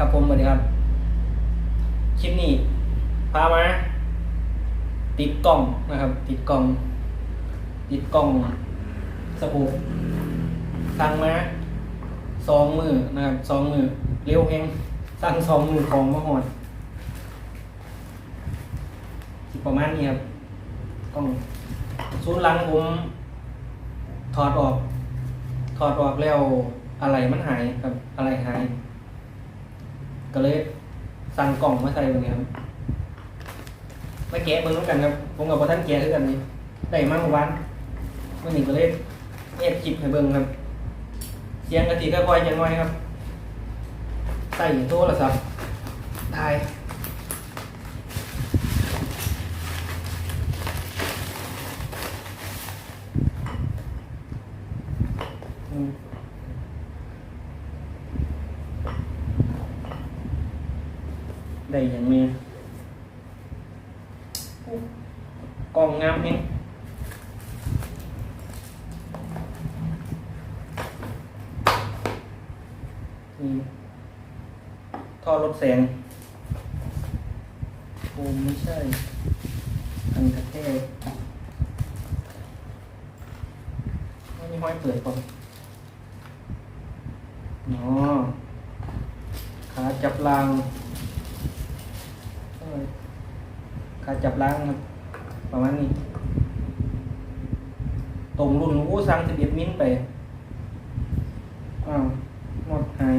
ครับผมสวัสดีครับ คลิปนี้ พามาติดกล้องนะครับ ติดกล้อง ติดกล้องสกูปสั่งมาสองมือนะครับสองมือเร็วเองสั่งสองมือของมาหอดประมาณนี้ครับกล้องศูนหลังผมถอดออก ถอดออกแล้วอะไรมันหายครับอะไรหาย ก็เลยสั่งกล่องมาใส่ตรงนี้ครับมาแกะเบิ่งน้ำกันครับ ผมกับพ่ท่านแกะด้วยกันนี่ได้มาเมื่อวานวันนี้ก็เลยเอ็ดจิบให้เบิ้งครับ เสียงกะทิค่อยจังน้อยครับ ใส่โทรศัพท์ถ่ายอืม ได้อย่างนี้กล่องงามเองนี่ท่อรถแสงโอ้ไม่ใช่ อันกระแทกไม่มีห้อยเปิดก่อนอ๋อขาจับราง เออ ขาจับล้างประมาณนี้ตรงรุ่นอู้สั่งสิบเอ็ดมิลไป อ้าวหมดหาย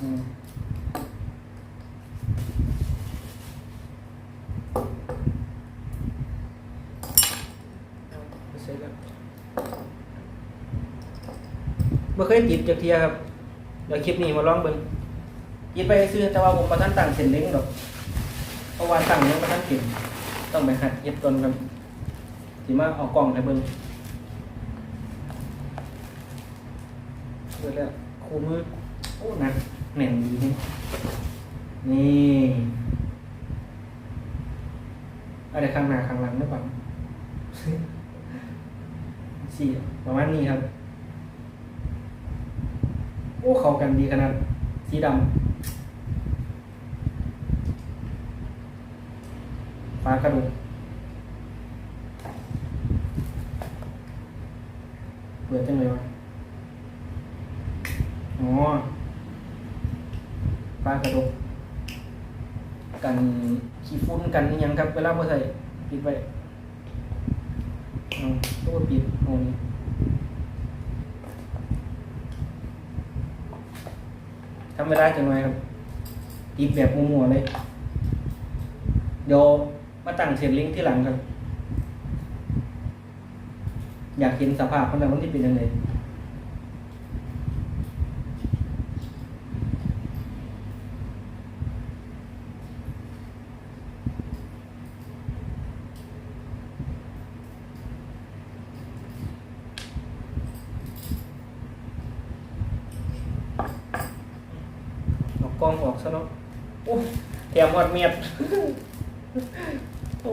อืมเอเสร็จแล้วไม่เคยติดจากเทียครับ เดี๋ยวคลิปนี้มาลองเบิ่ง ยิดไปซื้อแต่ว่าผมประทันตั้งเส้นเล้งดอกเพราะว่าตั้งเล้งประทันเก่งต้องไปหัดเย็ดตนครับสิมาเอากล่องให้เบิ่งเปิดแล้วคู่มือโอ้หนักแน่นดีนี่นี่อะไรข้างหน้าข้างหลังหรือเปล่าสี่ประมาณนี้ครับ โอ้ เข้ากันดีขนาด สีดำ ฟ้ากระดูกเปิดจังเลยวะอ๋อฟ้ากระดูกกันขี้ฝุ่นกันอิหยังครับ เวลาพอใส่ปิดไว้เอาตัวปิดตรงนี้ทำเวลาจังหน่อยครับตีแบบมัวๆเลยเดี๋ยว มาตั้งเสียงลิงก์ที่หลังครับอยากเห็นสภาพมันแล้วมันที่เป็นยังไงเอากองออกซะเนาะโอ้แถมหอดเมียด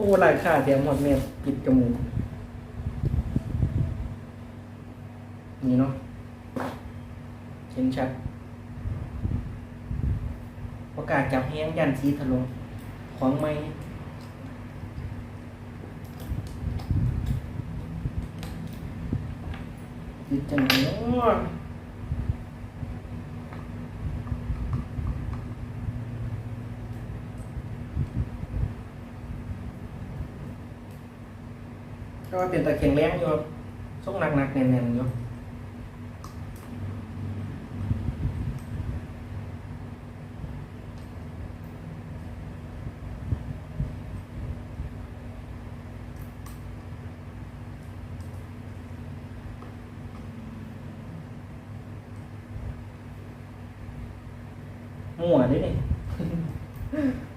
โอ้ราคาแถมหอดเมียปิดจมูกนี่เนาะเห็นชัดประกาศจับแห้งยันสีถลงของไม่ติดจังเลยเนาะ ก็ว่าเป็นตะเคียงแรงอยู่ครับส่งหนักๆแน่นๆอยู่มั่วเด้วยนี่นี่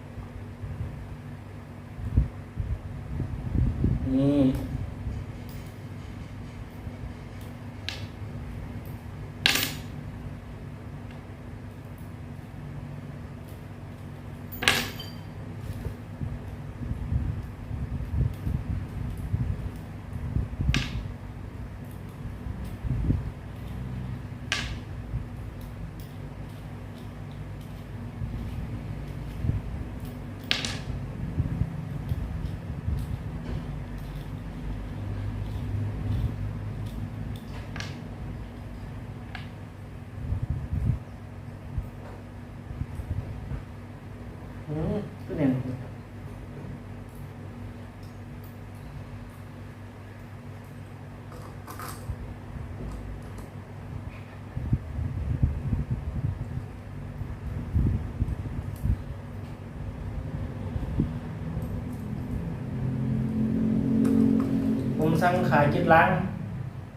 สั่งขายจิตล้าง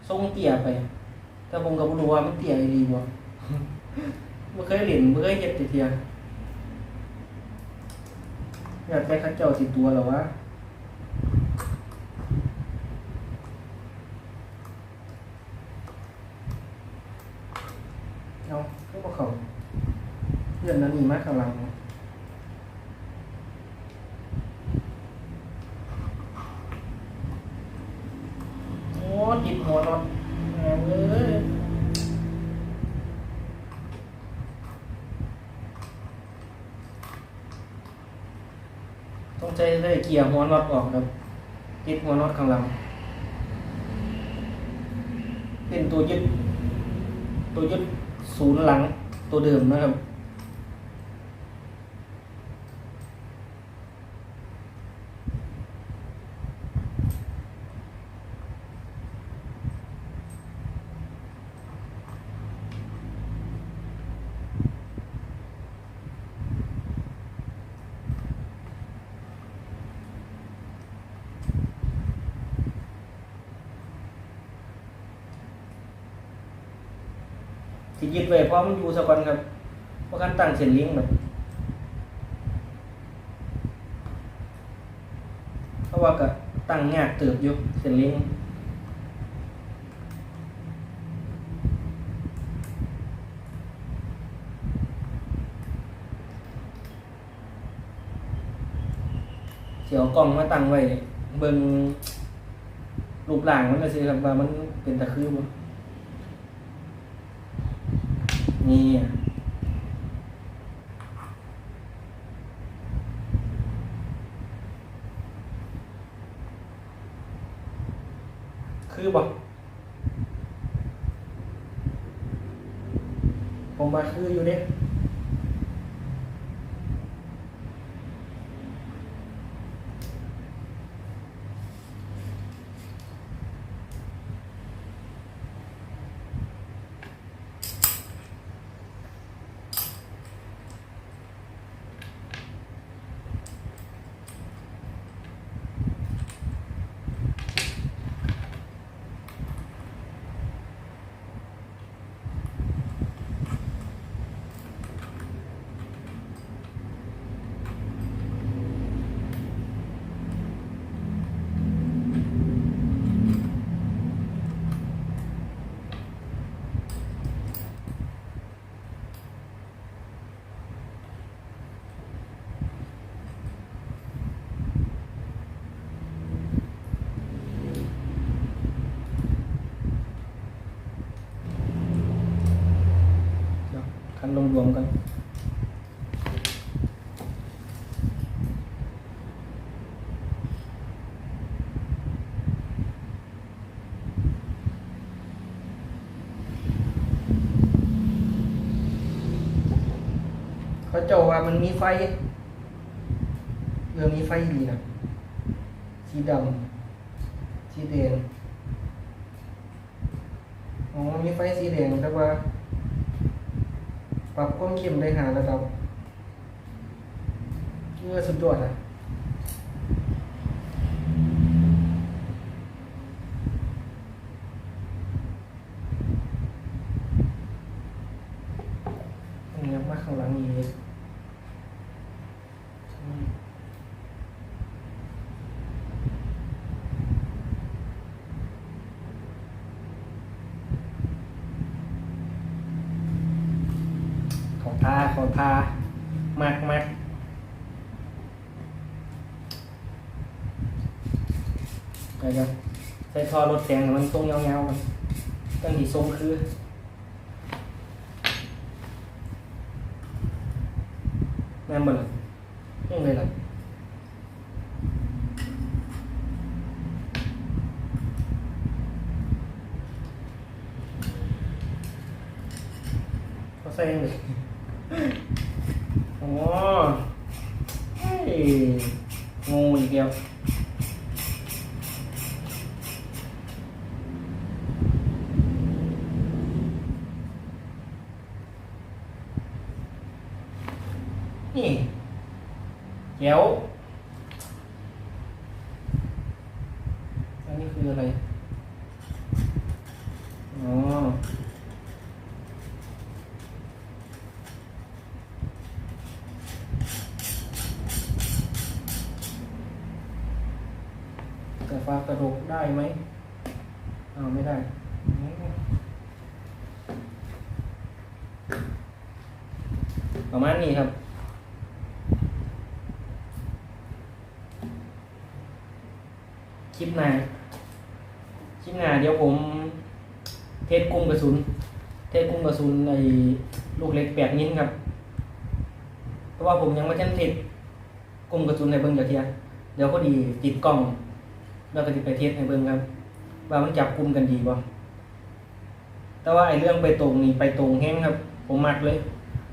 ส่งเตี่ยไป แต่ผมก็บ่รู้ว่ามันเตี่ยดีบ่บ่เคยเล่นบ่เคยเฮ็ดเที่ยอยากได้เข้าเจ้าติดตัวแล้ววะเอาคือบ่เข้าเพื่อนนั้นนี่มาข้างหลัง โอ้ติดหัวนอนแหมเอ้ยต้องใจได้เกี่ยร์หัวน็อตออกครับติดหัวน็อตข้างหลังเป็นตัวยึด ตัวยึดศูนย์หลังตัวเดิมนะครับ ที่ยึดไว้เพราะมันอยู่สะก่อนครับเพราะการตั้งเส้นเลี้ยงแบบเพราะว่าก็ตั้งยากเติบอยู่เส้นเลี้ยงเสียวกล้องมาตั้งไว้เบิ่งรูปร่างมันก็สิครับว่ามันเป็นตะคือบ่ นี่คือบอกผมมาคืออยู่เนี่ย รวมกันเขาเจ้าว่ามันมีไฟเรือมีไฟดีนะสีดำสีแดงอ๋อมีไฟสีแดงแต่ว่า ปรับความเข้มได้หานะดับเมื่อสุดยอดอะอันนี้มาข้างหลังนี้กอืมขอ ทามากมากไปกันใส่ทอรถแสงมันทรงยาๆมันตั้งที่ทรงคือแม่นบ่ล่ะยังไงล่ะเขาใส่ยังไงอ๋อ เฮ้ยงูอีกแล้วนี่แก้วอันนี้คืออะไร ได้ไหมอ้าวไม่ได้ ประมาณนี้ครับ คลิปหน้าคลิปหน้าเดี๋ยวผม เทสกุ้งกระสุน เทสกุ้งกระสุนในลูกเล็กแปดนิ้วครับ เพราะว่าผมยังไม่ทันเทสกุ้งกระสุนในเบิ้งเดียเทียเดี๋ยวพอดีติดกล้อง แล้วก็ติดไปเทสให้เบิ้งครับ ว่ามันจับกลุ่มกันดีบ่แต่ว่าไอ้เรื่องไปตรงนี่ไปตรงแห้งครับ ผมมักเลย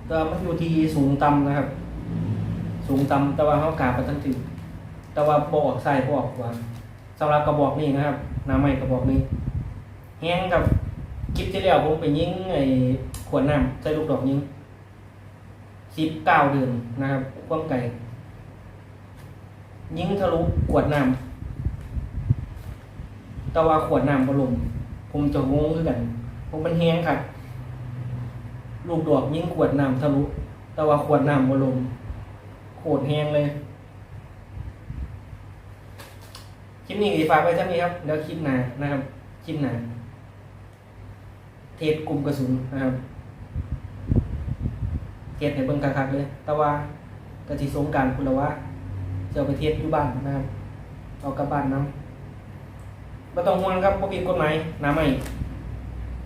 แต่มันอยู่ที่สูงต่ำนะครับ สูงต่ำแต่ว่าเขากาประทันถึงแต่ว่าบออกใส่บออกขวาสำหรับกระบอกนี้นะครับน้าใหม่กระบอกนี้แห้งกับคลิปที่แล้วผมไปยิงไอ้ขวดน้ำใส่ลูกดอกยิงสิบเก้าเดือนนะครับความไก่ยิงทะลุขวดน้ำ แต่ว่าขวดน้ำบลมผมจะงงคือกันผมมันแห้งครับลูกดอกยิ่งขวดน้ำทะลุ แต่ว่าขวดน้ำบลมโคตรแห้งเลยคลิปนี้ก็สิฝากไว้เท่านี้ครับ แล้วคลิปหน้านะครับคลิปหน้าเทสกลุ่มกระสุนนะครับเทสให้เบิ่งคักๆเลย แต่ว่ากระทิสงการคุณละว่าจะไปเทสอยู่บ้านนะครับเอากลับบ้านนํ ไม่ต้องห่วงครับบ่ผิดกฎหมายน้ำใหม่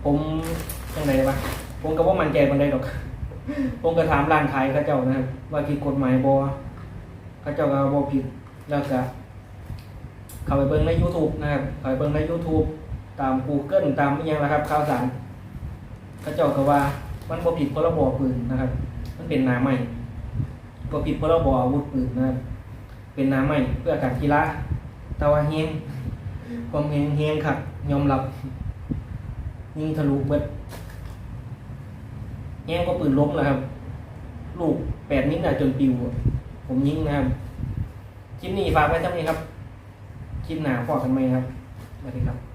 ผมจังไดวะผมก็บ่มั่นใจปานใดดอก ผมก็ถามร้านขายเขาเจ้านะครับว่าผิดกฎหมายบ่เขาเจ้าก็บ่ผิดแล้วก็เข้าไปเบิ่งใน YouTube นะครับเข้าไปเบิ่งใน YouTube ตาม Google ตามอหยังนะครับข่าวสารเขาเจ้าก็ว่ามันบ่ผิดพรบปืนนะครับ มันเป็นหน้าใหม่บ่ผิดพรบอาวุธปืนนะครับเป็นหน้าใหม่เพื่อการกีฬาแต่ว่าเฮง ความเฮงเฮงครับยอมรับ ยิงทะลุเบิดแย่งก็ปืนล้มแล้วครับ ลูกแปดนิ้วน่ะจนปิว ผมยิงนะครับคลิปนี้ฝากไว้เท่านี้ครับ คลิปหน้าพอกันไหมครับสวัสดีครับ